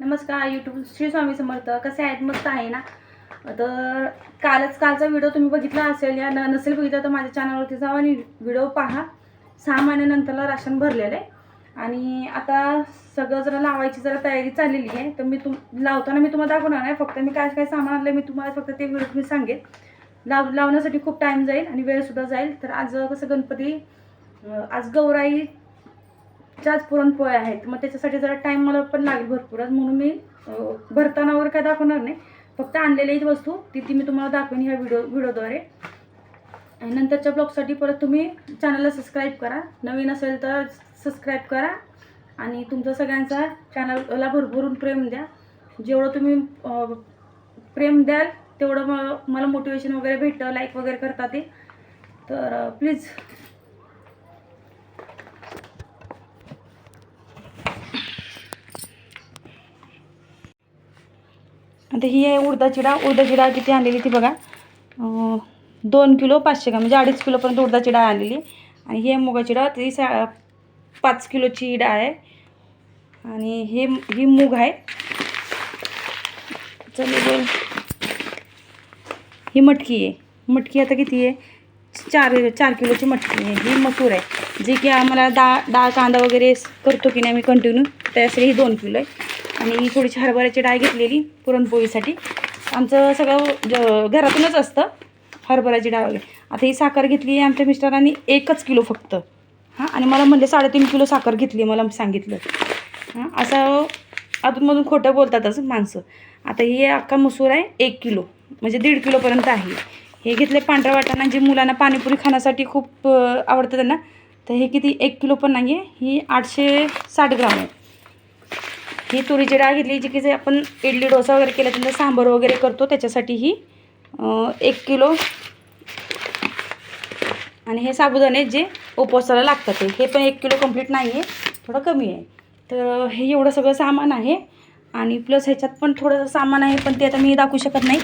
नमस्कार यूट्यूब श्री स्वामी समर्थ. कसे आहेत? मस्त आहे ना? तर कालच कालचा व्हिडिओ तुम्ही बघितला असेल. या न नसेल बघितला तर माझ्या चॅनलवरती जावा आणि व्हिडिओ पहा. सहा महिन्यानंतरला राशन भरलेलं आहे. आणि आता सगळं जरा लावायची जरा तयारी चाललेली आहे. तर मी तुम लावताना मी तुम्हाला दाखवणार नाही. फक्त मी काय काय सामान आणलं मी तुम्हाला फक्त ते व्हिडिओ तुम्ही सांगेन. लाव लावण्यासाठी खूप टाईम जाईल आणि वेळसुद्धा जाईल. तर आज कसं गणपती आज गौराई चाच पुरणपोळ्या आहेत. मग त्याच्यासाठी जरा टाईम मला पण लागेल भरपूरच. म्हणून मी भरताना वगैरे काय दाखवणार नाही. फक्त आणलेली वस्तू. ती ती मी तुम्हाला दाखवेन ह्या व्हिडिओ व्हिडिओद्वारे आणि नंतरच्या ब्लॉगसाठी परत तुम्ही चॅनलला सबस्क्राईब करा. नवीन असेल तर सबस्क्राईब करा. आणि तुमचा सगळ्यांचा चॅनलला भरभरून प्रेम द्या. जेवढं तुम्ही प्रेम द्याल तेवढं मला मोटिवेशन वगैरे भेटतं. लाईक वगैरे करता ते. तर प्लीज आता ही आहे उडदाची डाळ. उडदाची डाळ किती आणलेली ती बघा. दोन किलो पाचशे ग्राम म्हणजे अडीच किलोपर्यंत उडदाची डाळ आणलेली. आणि ही आहे मुगाची डाळ ती सा पाच किलोची डाळ आहे. आणि हे ही मूग आहे. चल ही मटकी आहे. मटकी आता किती आहे? चार चार किलोची मटकी आहे. ही मसूर आहे. जे की आम्हाला डाळ डाळ कांदा वगैरे करतो की नाही आम्ही कंटिन्यू त्यासाठी ही दोन किलो आहे. आणि थोडीशी हरभऱ्याची डाळ घेतलेली पुरणपोळीसाठी. आमचं सगळं ज- घरातूनच असतं हरभऱ्याची डाळ वगैरे. आता ही साखर घेतली आहे आमच्या मिस्टरांनी एकच किलो फक्त. हां आणि मला म्हणले साडेतीन किलो साखर घेतली मला सांगितलं. हां असं अधूनमधून खोटं बोलतातच माणसं. आता ही अख्खा मसूर आहे एक किलो म्हणजे दीड किलोपर्यंत आहे. हे घेतले पांढऱ्या वाटाणा जे मुलांना पाणीपुरी खाण्यासाठी खूप आवडतं त्यांना तर हे किती एक किलो पण नाही आहे ही आठशे साठ ग्राम आहे. ही तुरीची डाळ घेतली जी की जे आपण इडली डोसा वगैरे केला त्यांना सांबर वगैरे करतो त्याच्यासाठी ही एक किलो आणि हे साबुदाणे जे उपवासाला लागतात ते. हे पण एक किलो कंप्लीट नाही आहे थोडं कमी आहे. तर हे एवढं सगळं सामान आहे आणि प्लस ह्याच्यात पण थोडंसं सामान आहे पण ते आता मी दाखवू शकत नाही.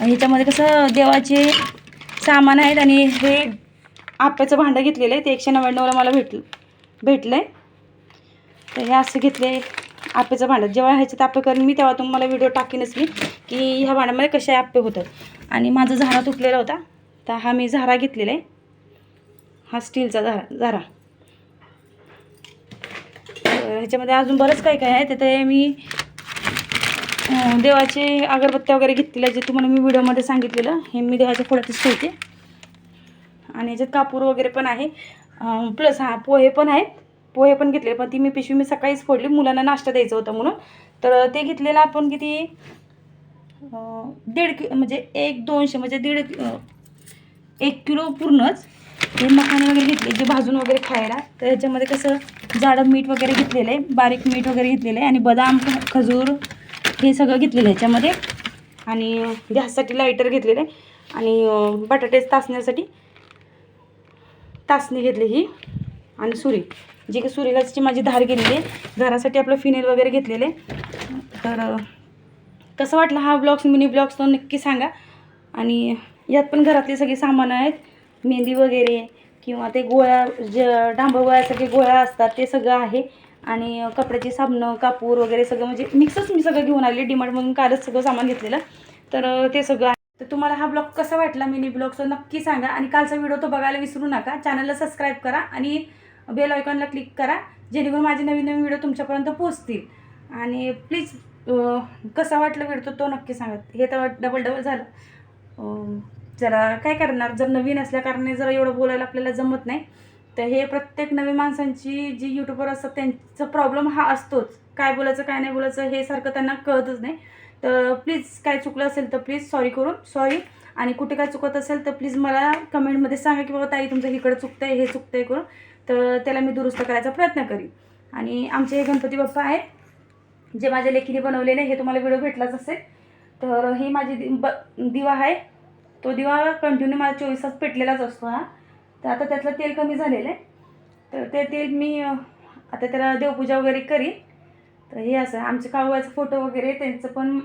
ह्याच्यामध्ये कसं देवाचे सामान आहेत आणि हे आप्याचं भांडं घेतलेलं आहे ते एकशे नव्याण्णवला मला भेटलं भेटलं आहे तर हे असं घेतले आप्याचं भांडं. जेव्हा ह्याच्यात आप्पे करेन मी तेव्हा तुम्हाला व्हिडिओ टाकीनच मी की ह्या भांड्यामध्ये कसे आप्पे होतात. आणि माझा झारा तुटलेला होता तर हा मी झारा घेतलेला आहे. हा स्टीलचा झारा. झारा ह्याच्यामध्ये अजून बरंच काय काय आहे तर ते मी देवाचे अगरबत्त्या वगैरे घेतलेल्या जे तुम्हाला मी व्हिडिओमध्ये सांगितलेलं हे मी देवाच्या पुढ्यातच ठेवते. आणि ह्याच्यात कापूर वगैरे पण आहे. प्लस हा पोहे पण आहेत. पोहे पण घेतले पण ती मी पिशवी मी सकाळीच फोडली. मुलांना नाश्ता द्यायचा होता म्हणून. तर ते घेतलेलं आपण किती दीड कि म्हणजे एक दोनशे म्हणजे दीड एक किलो पूर्णच हे मखाने वगैरे घेतले जे भाजून वगैरे खायला. तर ह्याच्यामध्ये कसं जाडं मीठ वगैरे घेतलेलं आहे बारीक मीठ वगैरे घेतलेलं आहे आणि बदाम खजूर हे सगळं घेतलेलं आहे ह्याच्यामध्ये. आणि गॅससाठी लायटर घेतलेलं आहे. आणि अं, बटाटे तासण्यासाठी तासणी घेतली ही. आणि सुरी. जी की सुरीलाची माझी धार गेलेली आहे घरासाठी आपलं फिनेल वगैरे घेतलेले तर कसं वाटलं हा ब्लॉग्स मिनी ब्लॉग्स तो नक्की सांगा. आणि यात पण घरातली सगळी सामानं आहेत. मेहंदी वगैरे किंवा ते गोळ्या ज डांबर सगळे गोळ्या असतात ते सगळं आहे. आणि कपड्याची साबणं कापूर वगैरे सगळं म्हणजे मिक्सच मी सगळं घेऊन आले डिमार्टमधून कालच सगळं सामान घेतलेलं. तर ते सगळं आहे. तर तुम्हाला हा ब्लॉग कसा वाटला मिनी ब्लॉगचं नक्की सांगा. आणि कालचा व्हिडिओ तो बघायला विसरू नका. चॅनलला सबस्क्राईब करा आणि बेल आयकॉनला क्लिक करा जेणेकरून माझे नवीन नवीन व्हिडिओ तुमच्यापर्यंत पोहोचतील. आणि प्लीज कसा वाटला व्हिडिओ तो नक्की सांगा. हे तर डबल डबल झालं. जरा काय करणार? जर नवीन असल्याकारणे जरा एवढं बोलायला आपल्याला जमत नाही तर हे प्रत्येक नवीन माणसांची जी यूट्यूबर असतात त्यांचा प्रॉब्लेम हा असतोच. काय बोलायचं काय नाही बोलायचं हे सारखं त्यांना कळतच नाही. तर प्लीज काय चुकलं असेल तर प्लीज सॉरी करून सॉरी आणि कुठे काय चुकत असेल तर प्लीज मला कमेंटमध्ये सांगा की बाबा ताई तुमचं इकडं चुकतं आहे हे चुकतं आहे करून. तर त्याला मी दुरुस्त करायचा प्रयत्न करीन. आणि आमचे हे गणपती बाप्पा आहेत जे माझ्या लेखीने बनवलेले हे तुम्हाला व्हिडिओ भेटलाच असेल. तर ही माझी दि ब दिवा आहे. तो दिवा कंटिन्यू माझा चोवीस तास पेटलेलाच असतो हा. तर आता त्यातलं तेल कमी झालेलं आहे. तर ते तेल मी आता त्याला देवपूजा वगैरे करीन. तर हे असं आमचे काळूबाईचं फोटो वगैरे त्यांचं पण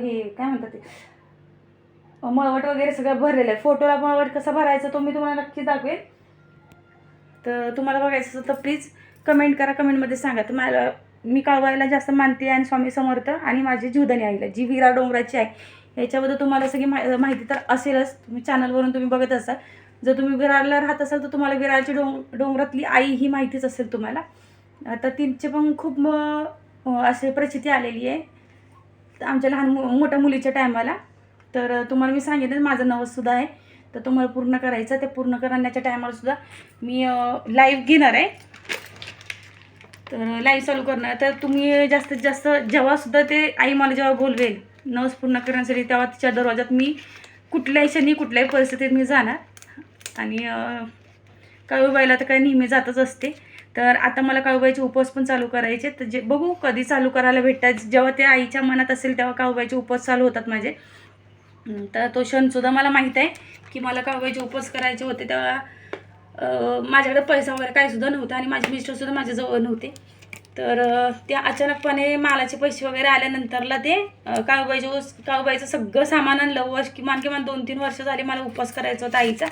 हे काय म्हणतात ते? मळवट वगैरे सगळं भरलेलं आहे. फोटोला मळवट कसा भरायचं तो मी तुम्हाला नक्की दाखवेन. तर तुम्हाला बघायचं असेल तर प्लीज कमेंट करा कमेंटमध्ये सांगा. तर मला मी कळवायला जास्त मानते आणि स्वामी समर्थ आणि माझी जीवदानी आईला जी विरा डोंगराची आहे. याच्याबद्दल तुम्हाला सगळी मा माहिती तर असेलच. तुम्ही चॅनलवरून तुम्ही बघत असाल. जर तुम्ही विरारला राहत असाल तर तुम्हाला विरारची डोंग डोंगरातली आई ही माहितीच असेल तुम्हाला. आता तिचे पण खूप असे प्रचिती आलेली आहे. आमच्या लहान मु मोठ्या मुलीच्या टायमाला तर तुम्हाला मी सांगितलं माझं नवससुद्धा आहे. तर तुम्हाला पूर्ण करायचं ते पूर्ण करण्याच्या टायमालासुद्धा मी लाईव्ह घेणार आहे. तर लाईव्ह चालू करणार. तर तुम्ही जास्तीत जास्त जेव्हासुद्धा ते आई मला जेव्हा बोलवेल नवस पूर्ण करण्यासाठी तेव्हा तिच्या दरवाजात मी कुठल्याही क्षणी कुठल्याही परिस्थितीत मी जाणार. आणि काळूबाईला तर काय नेहमी जातच असते. तर आता मला काळूबाईचे उपवास पण चालू करायचे तर जे बघू कधी चालू करायला भेटतात. जेव्हा ते आईच्या मनात असेल तेव्हा काळूबाईचे उपवास चालू होतात माझे. तर तो क्षणसुद्धा मला माहीत आहे की मला काळूबाईचे उपवास करायचे होते तेव्हा माझ्याकडे पैसा वगैरे काहीसुद्धा नव्हता आणि माझे मिस्टरसुद्धा माझ्याजवळ नव्हते. तर त्या ते अचानकपणे मालाचे पैसे वगैरे आल्यानंतरला ते काळूबाईचे काळूबाईचं सगळं सामान आणलं. वर्ष किमान किमान दोन तीन वर्ष झाली मला उपवास करायचा होता आईचा.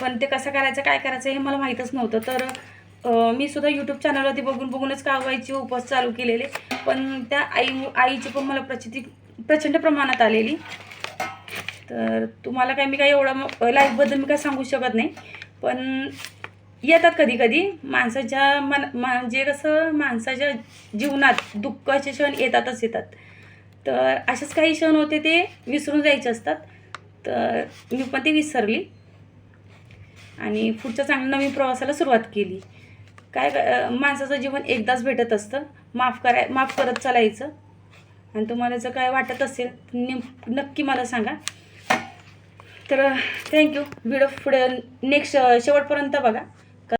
पण ते कसं करायचं काय करायचं हे मला माहीतच नव्हतं. तर मी सुद्धा यूट्यूब चॅनलवरती बघून बघूनच काळूबाईचे उपवास चालू केलेले. पण त्या आई आईची पण मला प्रचिती प्रचंड प्रमाणात आलेली. तर तुम्हाला काय मी काय एवढं लाईफबद्दल मी काय सांगू शकत नाही. पण येतात कधी कधी माणसाच्या मन म्हणजे कसं माणसाच्या जीवनात दुःखाचे क्षण येतातच येतात. तर असेच काही क्षण होते ते विसरून जायचे असतात. तर मी पण ते विसरली. आणि पुढच्या चांगल्या नवीन प्रवासाला सुरुवात केली. काय माणसाचं जीवन एकदाच भेटत असतं. माफ कराय माफ करत चालायचं. आणि तुम्हाला जर काय वाटत असेल नेम नक्की मला सांगा. तर थँक्यू व्हिडिओ पुढे नेक्स्ट शेवटपर्यंत बघा.